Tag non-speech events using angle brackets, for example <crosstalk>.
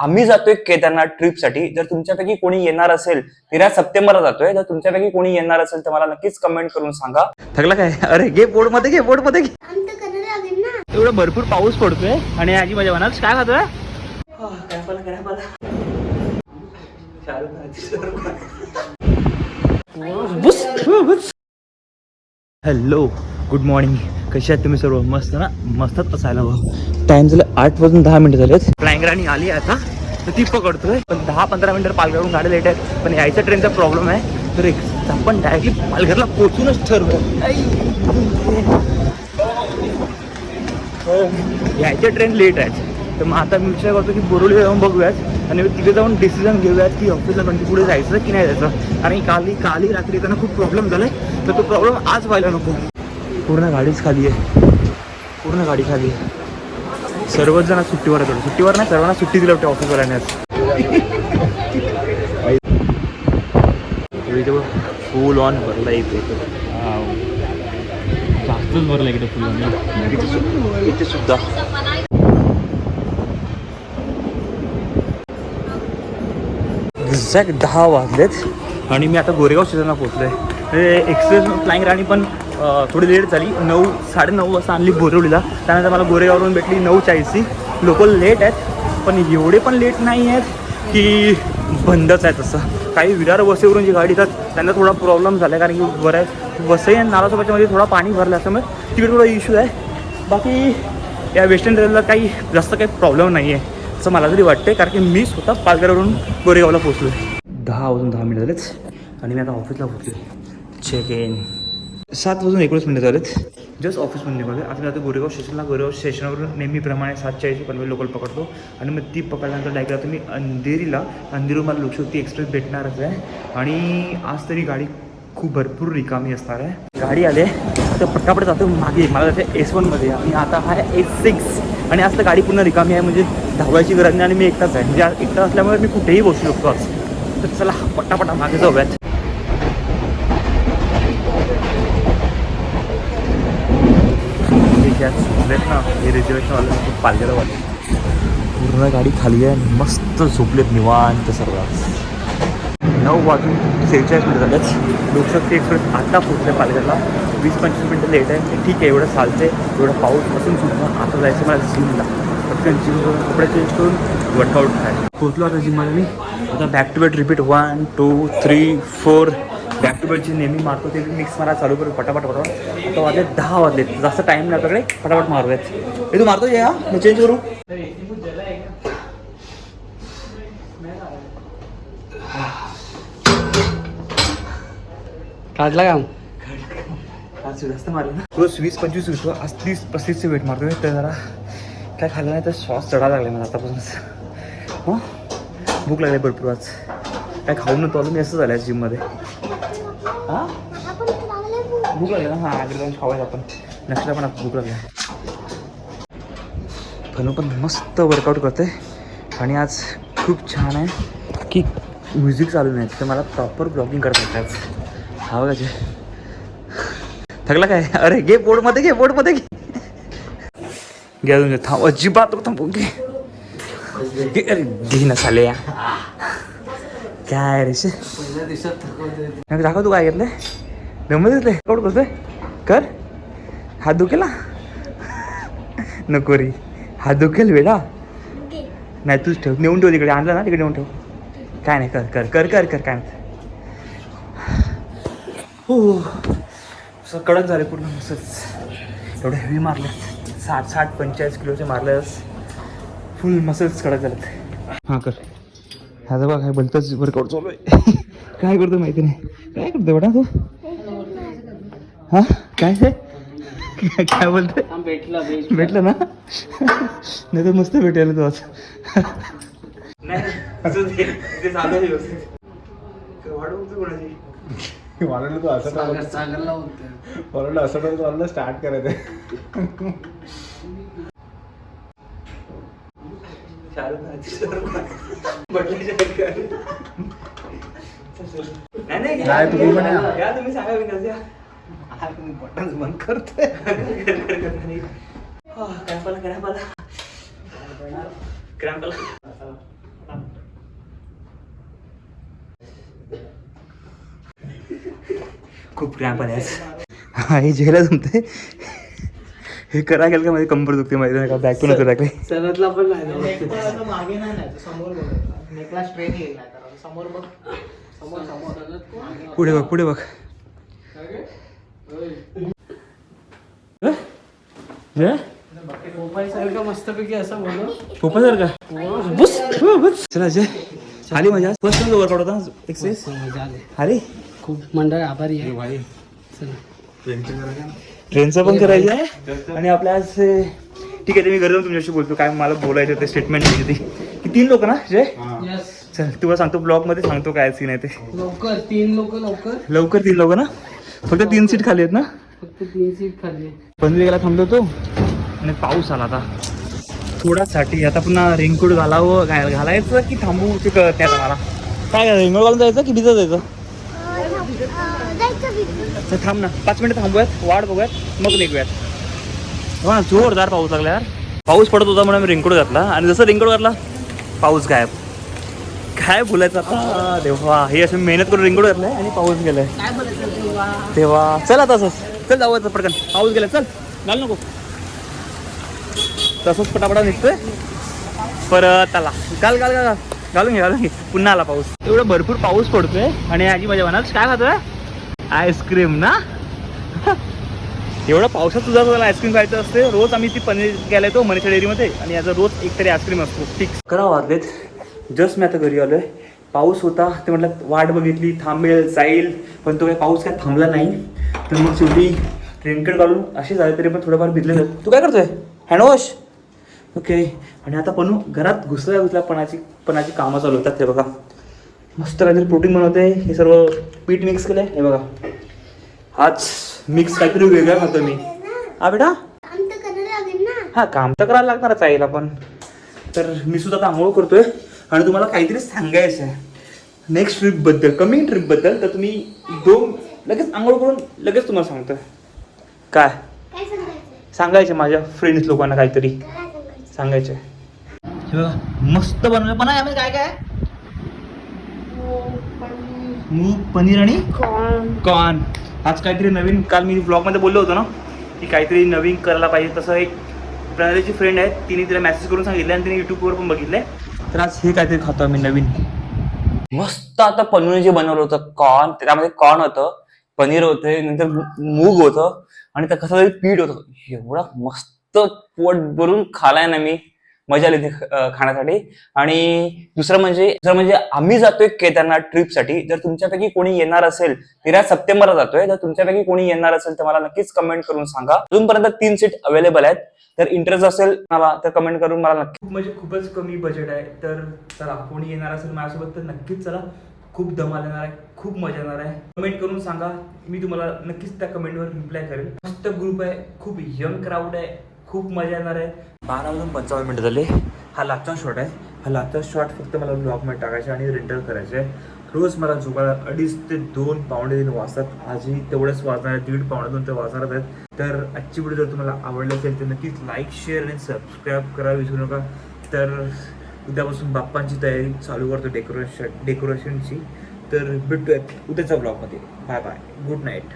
आम्ही जातोय केदारनाथ ट्रिपसाठी जर तुमच्यापैकी कोणी येणार असेल तेरा सप्टेंबरला जातोय. जर तुमच्यापैकी कोणी येणार असेल तर मला नक्कीच कमेंट करून सांगा. थकला काय? अरे घे बोर्डमध्ये घे. बोर्डमध्ये एवढा भरपूर पाऊस पडतोय आणि आजी माझ्या मनात काय खातोय? हॅलो गुड मॉर्निंग आहात तुम्ही सर्व? मस्त ना? मस्तच असायला हवं. टाइम झालं. आठ वाजून दहा मिनिटं झालेत. फ्लाइंग राणी आली आता. तर ती पकडतोय. पण दहा पंधरा मिनिटं पालघरहून गाडी लेट आहेत. पण यायच्या ट्रेनचा प्रॉब्लेम आहे. तर एक आपण डायरेक्टली पालघरला पोचूनच ठरवलं हो, यायच्या ट्रेन लेट आहेत. तर मग आता मी विचार करतो की बोरोली जाऊन बघूयात. आणि तिथे जाऊन डिसिजन घेऊयात की ऑफिसला कंटिन्यू पुढे जायचं की नाही जायचं. आणि काली काली रात्री त्यांना खूप प्रॉब्लेम झालाय. तर तो प्रॉब्लेम आज व्हायला नको. पूर्ण गाडीच खाली आहे. पूर्ण गाडी खाली आहे. सर्वच जण सुट्टीवर आहेत. सुट्टीवर नाही सर्वांना सुट्टी दिली होती ऑफिसवाल्याने आज. फुल ऑन भरला इथे. जास्तच भरलं इकडे फुलं सु- इथे सुद्धा. एक्झॅक्ट दहा वाजलेत. आणि मी आता गोरेगाव स्टेशनला पोहोचलोय. म्हणजे एक्सप्रेस फ्लाईंग राणी पण थोडी लेट झाली. नऊ साडेनऊ वाजता आणली बोरवलीला. त्यानंतर मला गोरेगाववरून भेटली नऊ चाळीसची. लोकल लेट आहेत पण एवढे पण लेट नाही आहेत की बंदच आहे तसं. काही विरार वसईवरून जी गाडी येतात त्यांना थोडा प्रॉब्लेम झाला आहे कारण की बऱ्याच वसई आणि नालासोबाच्यामध्ये थोडा पाणी भरलं असल्यामुळे तिकडे थोडा इश्यू आहे. बाकी या वेस्टर्न रेल्वेला काही जास्त काही प्रॉब्लेम नाही आहे असं मला तरी वाटते कारण की मी स्वतः पालघरवरून गोरेगावला पोहोचलो दहा वाजून दहा मिनिट झालेच आणि मी आता ऑफिसला पोहोचलो चेक इन सात वाजून एकोणीस मिनिटं झालेत. जस्ट ऑफिसमध्ये निघालो आता मी आता गोरेगाव स्टेशनला गोरेगाव स्टेशनवरून नेहमीप्रमाणे सातच्या ऐंशी पनवेल लोकल पकडतो. आणि मग ती पकडल्यानंतर डायरेक्ट आता मी अंधेरीला अंधेरीवर मला लोकशक्ती एक्सप्रेस भेटणारच आहे. आणि आज तरी गाडी खूप भरपूर रिकामी असणार आहे. गाडी आले तर पटापट जातो मागे. मला जाते एस वनमध्ये आणि आता आहे एस सिक्स आणि आज तर गाडी पूर्ण रिकामी आहे. म्हणजे धावायची गरज नाही आणि मी एकटाच आहे. म्हणजे एकटा असल्यामुळे मी कुठेही बसू शकतो आज. तर चला पटापटा मागे जाऊयात. ठीक आहे झोपलेत ना. हे रिझर्वेशनवाले खूप पालघरवाले. पूर्ण गाडी खाली आहे. मस्त झोपलेत निवांत सर्व. नऊ वाजून सेहेचाळीस मिनिटं झाल्यात लोकशक्ती एक्सप्रेस आता पोहोचले पालघरला. वीस पंचवीस मिनटं लेट आहे. ठीक आहे. एवढं चालते एवढं पाऊस असून सुद्धा आता जायचं मला जिमला पटकन जिम करून कपडे चेंज करून वर्कआउट करायचं. पोहोचलो आता जिममध्ये मी. आता back to back repeat one two three four back to back जे नेहमी मारतो ते मिक्स मारा चालू करून पटापट पटापट आता वाजले दहा वाजले. जास्त टाईम नाही आपल्याकडे. पटापट मारूयात. हे तू मारतो जे हा मी चेंज करू? काढला आज जास्त मारलं ना. रोज वीस पंचवीस विकतो आज तीस पस्तीसचे वेट मारतोय. तर जरा काय खाल्लं नाही तर श्वास चढा लागला मला आतापासूनच. हां? भूक लागली भरपूर आज. काय खाऊन नव्हतो आलो. मी असं झालं जिममध्ये हां? भूक. लागली ना हां आगे जाऊन खावायचं आपण. पण भूक लागली फनू पण मस्त वर्कआउट करते आणि आज खूप छान आहे की म्युझिक चालू नाही तर मला प्रॉपर ब्लॉगिंग करता येतं आज. हा बघा जे. थकला काय? अरे घे बोर्डमध्ये घे बोर्डमध्ये घे. घे अजून घे थांब. अजिबात थांबू घे. घे ना साले या काय रेशे नाही, दाखव तू काय घेतलंय. दमत घेतलंय. कौड करतोय कर. हात दुखेला? नको रे. हात दुखेल वेळा नाही तूच ठेव. नेऊन ठेव तिकडे. आणलं ना तिकडे नेऊन ठेव. काय नाही कर कर कर कर कर काय नाही. हो, हो. सर कडक झाले पूर्ण मसल्स. एवढं हेवी मारलं साठ साठ पंचेचाळीस किलोचे मारल्यास फुल मसल्स कडक झालेत हां कर. हा बघा काय भलतंच वर्कआउट चालू आहे. <laughs> काय करतो माहिती नाही. काय करतो बेटा तू? हा? काय <laughs> काय- बोलतोय? भेटला भेटलं. ना? <laughs> नाही तर मस्त भेटायला तू आज मला तू असं सागर सागरला होतं. मला असं पण चाललं स्टार्ट करायचं. नाही नाही तुम्ही पण या. तुम्ही सांगा विकास या बटन बंद करतोय. हा, क्रॅम्पाला क्रॅम्पाला क्रॅम्पाला खूप क्रॅम्प आले आज. हा हे झेला जमते हे करा गेलं का माझी कंबर दुखते माहिती नाही का? बॅक पण होतं टाकले पण नाही मागे नाही नाही समोर बघ. नेकला स्ट्रेट येईल नाही तर. समोर बघ. समोर समोर. पुढे बघ पुढे बघ. बस हो, बस. चला जय आली मजा. फर्स्ट टाइम वर्कआउट होता एक्सरसाइज अरे खूप मंडळ आभारी आहे. चला. ट्रेनचं पण करायचं आहे. आणि आपल्या आज ठीक आहे ते मी जाऊन तुमच्याशी बोलतो. काय मला बोलायचं ते स्टेटमेंट ती की तीन लोक ना जय यस चल तुला सांगतो ब्लॉगमध्ये सांगतो काय सीन आहे ते. लवकर तीन लोक लवकर. लवकर तीन लोक ना? फक्त तीन सीट खाली आहेत ना? फक्त तीन सीट खाली पनवेला थांबलो होतो. आणि पाऊस आला आता. थोडासाठी आता पुन्हा रेनकोट घालावं घालायचं की थांबू ते कळत नाही मला. काय रेनकोट घालून जायचं की भिजत जायचं? थांब ना पाच मिनिटं थांबूयात वाट बघूयात मग निघूयात. हो ना जोरदार पाऊस लागला यार. पाऊस पडत होता म्हणून मी रेनकोट घातला. आणि जसं रेनकोट घातला पाऊस गायब. काय बोलायचं आता. तेव्हा हे असं मेहनत करून रेनकोट घातलाय आणि पाऊस गेलाय. तेव्हा चला तसंच चल जाऊ आता पटकन. पाऊस गेला चल. घाल नको. तसंच पटापटा निघतोय. परत आला. घाल घाल घाल घाल. घालून घे घालून घे. पुन्हा आला पाऊस. एवढं भरपूर पाऊस पडतोय आणि आजी माझ्या मनात काय खातोय? आईस्क्रीम ना? एवढं पावसात तुझा तुला आईस्क्रीम खायचं असते रोज आम्ही ती पनीर गेला तो मनीषा डेअरीमध्ये आणि याचा रोज एकतरी आईस्क्रीम असतो फिक्स करा वाजलेत. जस्ट मी आता घरी आलोय. पाऊस होता ते म्हटलं वाट बघितली थांबेल जाईल. पण तो काही पाऊस काय थांबला नाही. तर मग शेवटी रेनकोट घालून असे झाले तरी पण थोडंफार भिजले तू काय करतोय? हँडवॉश ओके आणि आता पण घरात घुसल्या घुसल्या पणाची पणाची कामं चालू होतात ते बघा. मस्त काहीतरी प्रोटीन बनवते. हे सर्व पीठ मिक्स केलंय. हे बघा. आज मिक्स काहीतरी वेगळं खातो मी. हा बेटा? हा काम तर करायला लागणारच आहे आपण तर मी सुद्धा आता आंघोळ करतोय. आणि तुम्हाला काहीतरी सांगायचं आहे. नेक्स्ट ट्रिपबद्दल कमिंग ट्रिपबद्दल तर तुम्ही दोन लगेच आंघोळ करून लगेच तुम्हाला सांगतो. काय? काय सांगायचं सांगायचे माझ्या फ्रेंड्स लोकांना काहीतरी. सांगायचं सांगायचे हे बघा मस्त बनवलं. पण आहे यामध्ये काय काय मूग पनीर आणि कॉर्न. आज काहीतरी नवीन काल मी ब्लॉगमध्ये बोललो होतो ना की काहीतरी नवीन करायला पाहिजे. तसं एक प्रणालीची फ्रेंड आहे तिने तिला मेसेज करून सांगितलं आणि तिने युट्यूबवर पण बघितलंय तर आज हे काहीतरी खातो आम्ही नवीन. मस्त आता पनीर जे बनवलं होतं कॉर्न त्यामध्ये कॉर्न होतं पनीर होते नंतर मूग होतं आणि त्या कसं तरी पीठ होतं. एवढा मस्त पोट भरून खालाय ना मी. मजा आली खाण्यासाठी. आणि दुसरं म्हणजे दुसरं म्हणजे आम्ही जातोय केदारनाथ ट्रिपसाठी जर तुमच्यापैकी कोणी येणार असेल तेरा सप्टेंबरला जातोय. जर तुमच्यापैकी कोणी येणार असेल तर मला नक्कीच कमेंट करून सांगा. अजूनपर्यंत तीन सीट अवेलेबल आहेत. तर इंटरेस्ट असेल मला तर कमेंट करून मला नक्की म्हणजे खूपच कमी बजेट आहे. तर चला कोणी येणार असेल माझ्यासोबत तर नक्कीच चला. खूप धमाल येणार आहे. खूप मजा येणार आहे. कमेंट करून सांगा. मी तुम्हाला नक्कीच त्या कमेंटवर रिप्लाय करेन. मस्त ग्रुप आहे. खूप यंग क्राऊड आहे. खूप मजा येणार आहे. बारा वाजून पंचावन्न मिनिटं झाले. हा लागचा शॉट आहे. हा लागचा शॉट फक्त मला ब्लॉगमध्ये टाकायचा आणि रेंटल करायचे आहे. रोज मला झोपायला अडीच ते दोन पावणे तीन वाजतात. आजही तेवढंच वाजणार आहे दीड पावणे दोन ते वाजणार आहेत. तर आजची व्हिडिओ जर तुम्हाला आवडली असेल तर नक्कीच लाईक शेअर आणि सबस्क्राईब करा विसरू नका. तर उद्यापासून बाप्पांची तयारी चालू करतो डेकोरेशन डेकोरेशनची तर भेटूयात उद्याच्या ब्लॉगमध्ये बाय बाय गुड नाईट